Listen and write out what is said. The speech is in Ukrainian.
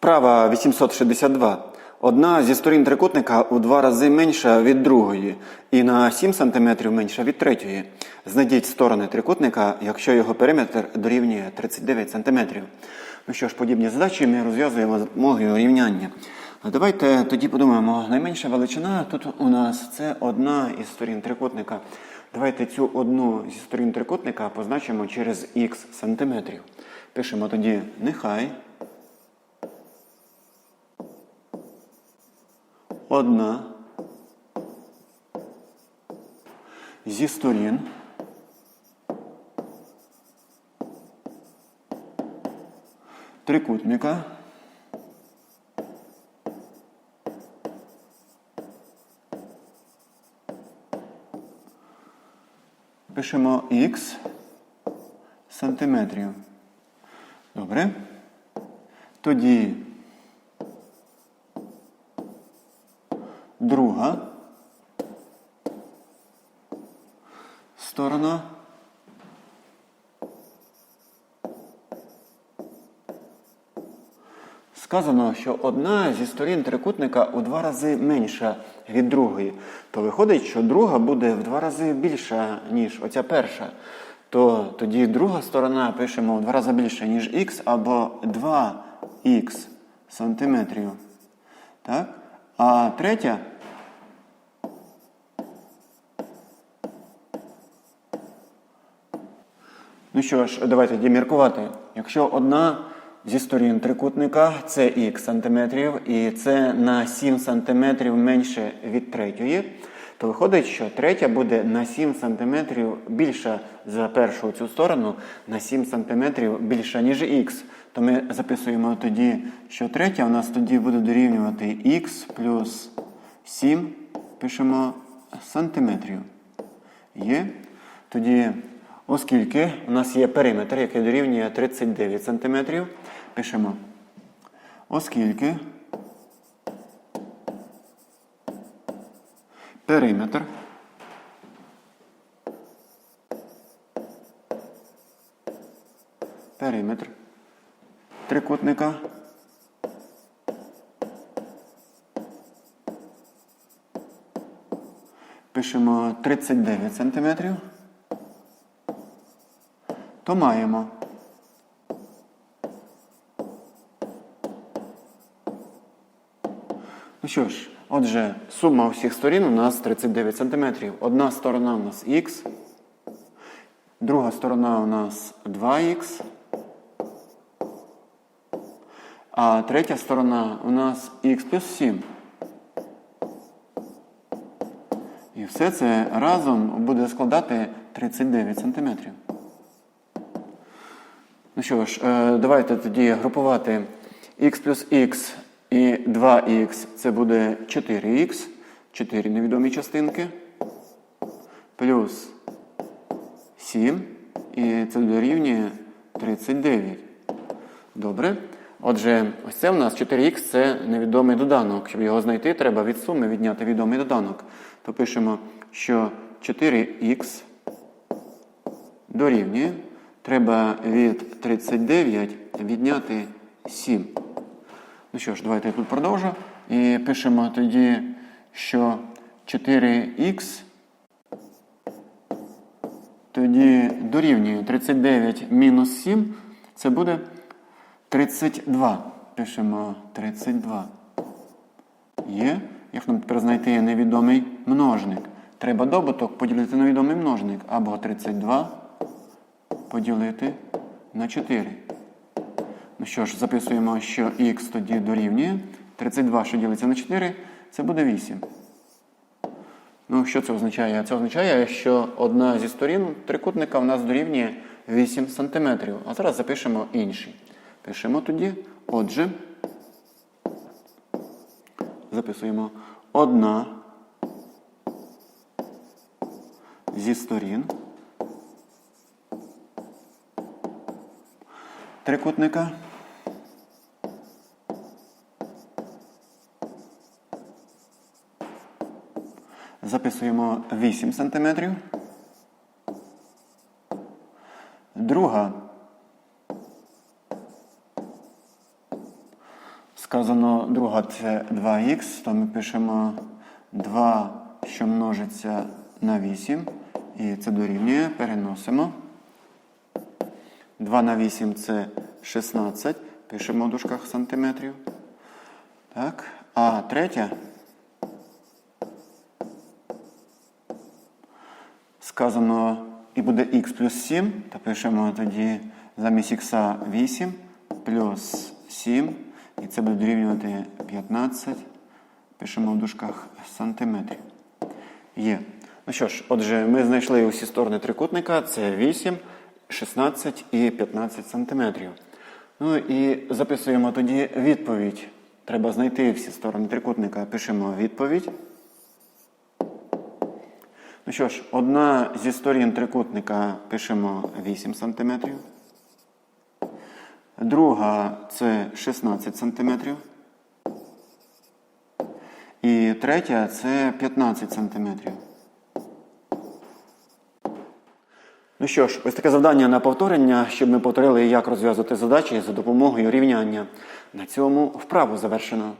Вправа 862. Одна зі сторін трикутника у два рази менша від другої і на 7 см менша від третьої. Знайдіть сторони трикутника, якщо його периметр дорівнює 39 см. Ну що ж, подібні задачі ми розв'язуємо за допомогою рівняння. А Давайте тоді подумаємо, найменша величина тут у нас це одна із сторін трикутника. Давайте цю одну зі сторін трикутника позначимо через х сантиметрів. Пишемо тоді нехай. Одна зі сторін трикутника пишемо х сантиметрів. Добре. Тоді друга сторона Сказано, що одна зі сторін трикутника у два рази менша від другої. То виходить, що друга буде в два рази більша, ніж оця перша. То тоді друга сторона пишемо в два рази більше, ніж х, або 2х сантиметрів. Так? А третя Ну що ж, давайте тоді міркувати. Якщо одна зі сторін трикутника це х сантиметрів, і це на 7 сантиметрів менше від третьої, то виходить, що третя буде на 7 сантиметрів більша за першу цю сторону, на 7 сантиметрів більша, ніж х. То ми записуємо тоді, що третя у нас тоді буде дорівнювати х плюс 7, пишемо сантиметрів. Є. Тоді, оскільки у нас є периметр, який дорівнює 39 см, пишемо, оскільки периметр периметр трикутника пишемо 39 см, то маємо Ну що ж, отже, сума усіх сторін у нас 39 см. Одна сторона у нас х, друга сторона у нас 2х, а третя сторона у нас х плюс 7. І все це разом буде складати 39 см. Ну що ж, е, давайте тоді групувати х плюс х і 2х це буде 4х, 4 невідомі частинки, плюс 7, і це дорівнює 39. Добре. Отже, ось це у нас 4х це невідомий доданок. Щоб його знайти, треба від суми відняти відомий доданок. То пишемо, що 4х дорівнює. Треба від 39 відняти 7. Ну що ж, давайте я тут продовжу. І пишемо тоді, що 4х тоді дорівнює 39 мінус 7. Це буде 32. Пишемо 32. Є. Як нам тепер знайти невідомий множник? Треба добуток поділити на відомий множник. Або 32 поділити на 4. Ну що ж, записуємо, що х тоді дорівнює. 32, що ділиться на 4, це буде 8. Ну, що це означає? Це означає, що одна зі сторін трикутника в нас дорівнює 8 см. А зараз запишемо інший. Пишемо тоді, отже, записуємо одна зі сторін трикутника. Записуємо 8 см. Друга Сказано друга це 2х, то ми пишемо 2, що множиться на 8. І це дорівнює, переносимо. 2 на 8 це 16. Пишемо в дужках сантиметрів. Так. А третя. Сказано і буде х плюс 7, то пишемо тоді замість х 8 плюс 7. І це буде дорівнювати 15. Пишемо в дужках сантиметрів. Є. Ну що ж, отже, ми знайшли усі сторони трикутника. Це 8, 16 і 15 сантиметрів. Ну і записуємо тоді відповідь. Треба знайти всі сторони трикутника. Пишемо відповідь. Ну що ж, одна зі сторін трикутника пишемо 8 см. Друга це 16 см. І третя це 15 см. Ну що ж, ось таке завдання на повторення, щоб ми повторили, як розв'язувати задачі за допомогою рівняння. На цьому вправу завершено.